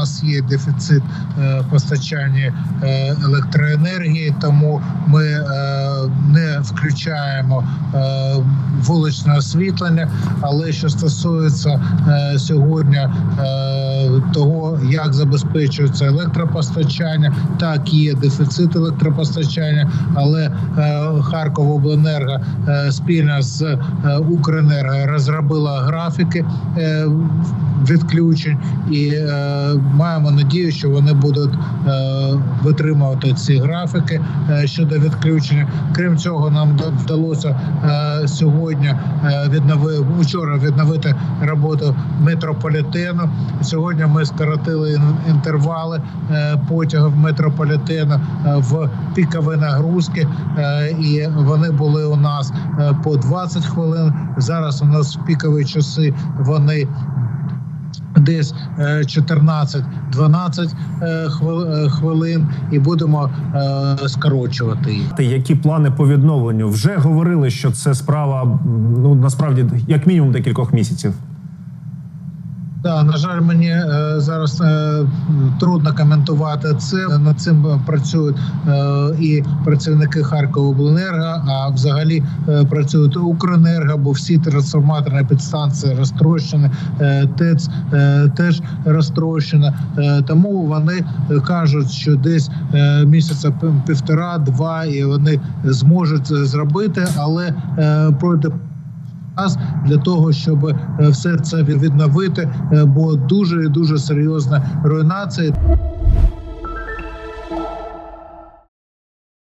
нас є дефіцит е, постачання е, електроенергії, тому ми е, не включаємо вуличне освітлення. Але що стосується сьогодні того, як забезпечується електропостачання, так є дефіцит електропостачання, але Харковобленерго спільно з Укренерго розробила графіки відключень, і е, маємо надію, що вони будуть е, витримувати ці графіки е, щодо відключення. Крім цього, нам вда- вдалося е, сьогодні е, віднови вчора відновити роботу метрополітену. Сьогодні ми скоротили інтервали е, потягів метрополітену е, в пікові нагрузки, е, і вони були у нас е, по 20 хвилин. Зараз у нас в пікові часи вони десь е, 14-12 е, хвил- е, хвилин, і будемо е, скорочувати Ти Які плани по відновленню? Вже говорили, що це справа ну насправді як мінімум декількох місяців. Да, на жаль, мені е, зараз е, трудно коментувати це. Над цим працюють е, і працівники Харковобленерго, а взагалі е, працюють Укренерго, бо всі трансформаторні підстанції розтрощені, е, ТЕЦ е, теж розтрощена. Е, тому вони е, кажуть, що десь е, місяця півтора-два, і вони зможуть це зробити, але е, пройде час для того, щоб е, все це відновити, е, бо дуже дуже серйозна руйнація.